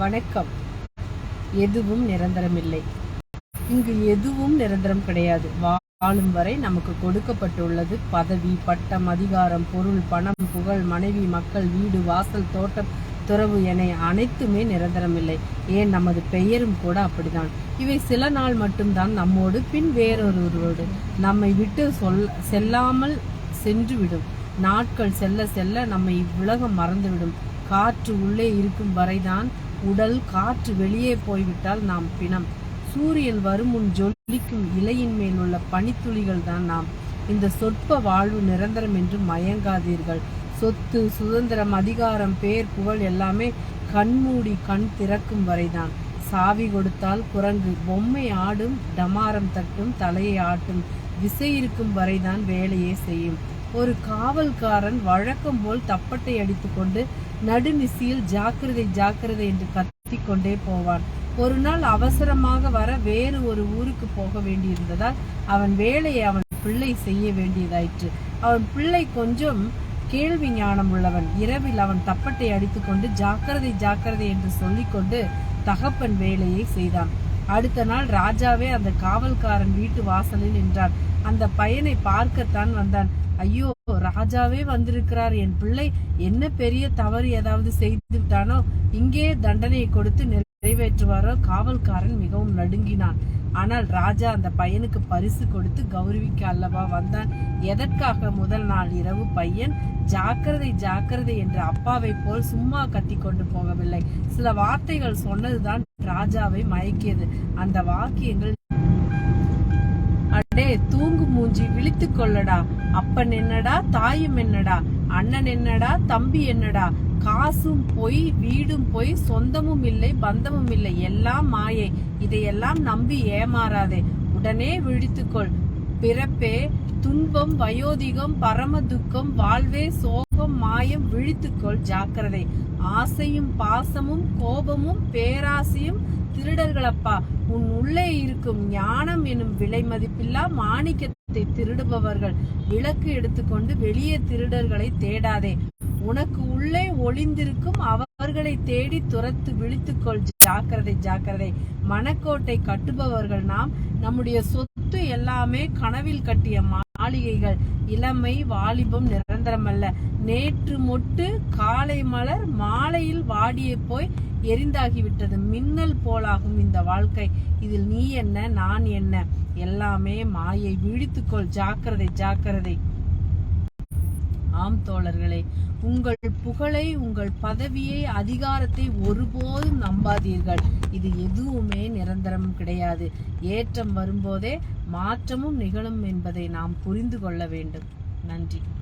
வணக்கம். எதுவும் நிரந்தரமில்லை. இங்கு எதுவும் நிரந்தரம் கிடையாது. வாழும் வரை நமக்கு கொடுக்கப்பட்டுள்ளது பதவி பட்டம் அதிகாரம் பொருள் பணம் புகழ் மனைவி மக்கள் வீடு வாசல் தோட்டம் துறவு என அனைத்துமே நிரந்தரமில்லை. ஏன்? நமது பெயரும் கூட அப்படிதான் இவை சில நாள் மட்டும்தான் நம்மோடு பின் வேறொருவரோடு நம்மை விட்டு சொல் செல்லாமல் சென்றுவிடும். நாட்கள் செல்ல செல்ல நம்மை இவ்வுலகம் மறந்துவிடும். காற்று உள்ளே இருக்கும் வரைதான் உடல் காற்று வெளியே போய்விட்டால் நாம் பிணம். சூரியன் வரும் முன் ஜொலிக்கும் இலையின் மேல் உள்ள பனித்துளிகள் தான் நாம். இந்த சொற்ப வாழ்வு நிரந்தரம் என்று மயங்காதீர்கள். சொத்து சுதந்திரம் அதிகாரம் பேர் புகழ் எல்லாமே கண்மூடி கண் திறக்கும் வரைதான் சாவி கொடுத்தால் குரங்கு பொம்மை ஆடும் டமாரம் தட்டும் தலையை ஆட்டும் விசை இருக்கும் வரைதான் வேலையே செய்யும். ஒரு காவல்காரன் வழக்கம் போல் தப்பட்டை அடித்துக்கொண்டு நடுநிசியில் ஜாக்கிரதை ஜாக்கிரதை என்று கத்தி கொண்டே போவான். ஒரு நாள் அவசரமாக வர வேறு ஒரு ஊருக்கு போக வேண்டியிருந்ததால் அவன் வேலையை அவன் பிள்ளை செய்ய வேண்டியதாயிற்று. அவன் பிள்ளை கொஞ்சம் கேள்வி ஞானம் உள்ளவன். இரவில் அவன் தப்பட்டை அடித்துக்கொண்டு ஜாக்கிரதை ஜாக்கிரதை என்று சொல்லிக்கொண்டு தகப்பன் வேலையை செய்தான். அடுத்த நாள் ராஜாவே அந்த காவல்காரன் வீட்டு வாசலில் நின்றான். அந்த பையனை பார்க்கத்தான் வந்தான். ஐயோ ராஜாவே வந்திருக்கிறார். என் பிள்ளை என்ன பெரிய தவறு ஏதாவது செய்து விட்டானோ இங்கே தண்டனையை கொடுத்து நிறைவேற்றுவாரோ காவல்காரன் மிகவும் நடுங்கினான். ஆனால் ராஜா அந்த பையனுக்கு பரிசு கொடுத்து கௌரவிக்க அல்லவா வந்தான். எதற்காக முதல் நாள் இரவு பையன் ஜாக்கிரதை ஜாக்கிரதை என்று அப்பாவை போல் சும்மா கத்தி கொண்டு போகவில்லை. சில வார்த்தைகள் சொன்னதுதான் ராஜாவை மயக்கியது. அந்த வாக்கியங்கள் டே தூங்கு மூஞ்சி விழித்து கொள்ளடா. அப்பன் என்னடா தாயும் என்னடா? அண்ணன் என்னடா தம்பி என்னடா? காசும் பொய் வீடும் பொய் சொந்தமும் இல்லை பந்தமும் இல்லை. எல்லாம் மாயை. இதையெல்லாம் நம்பி ஏமாறாதே. உடனே விழித்துக்கொள் பிறப்பே துன்பம் வயோதிகம் பரம துக்கம் வாழ்வே சோகம் மாயம் விழித்துக்கொள் ஜாக்கிரதை. ஆசையும் பாசமும் கோபமும் பேராசையும் திருடர்களப்பா. உன் உள்ளே இருக்கும் ஞானம் எனும் விலை மதிப்பில்லா மாணிக்கத்தை திருடுபவர்கள். விளக்கு எடுத்துக்கொண்டு வெளியே திருடர்களை தேடாதே. உனக்கு உள்ளே ஒளிந்திருக்கும் அவர்களை தேடி துரத்து விழித்துக்கொள் ஜாக்கிரதை ஜாக்கிரதை. மனக்கோட்டை கட்டுபவர்கள் நாம். நம்முடைய சொத்து எல்லாமே கனவில் கட்டிய மாளிகைகள். இளமை வாலிபம் நிரந்தரமல்ல. நேற்று மொட்டு காலை மலர் மாலையில் வாடிய போய் எரிந்தாகிவிட்டது. மின்னல் போலாகும் இந்த வாழ்க்கை. இதில் நீ என்ன நான் என்ன? எல்லாமே மாயை. விழித்துக்கொள். ஜாக்கிரதை ஜாக்கிரதை. ஆம் தோழர்களே உங்கள் புகழை உங்கள் பதவியை அதிகாரத்தை ஒருபோதும் நம்பாதீர்கள். இது எதுவுமே நிரந்தரம் கிடையாது. ஏற்றம் வரும்போதே மாற்றமும் நிகழும் என்பதை நாம் புரிந்து கொள்ள வேண்டும். நன்றி.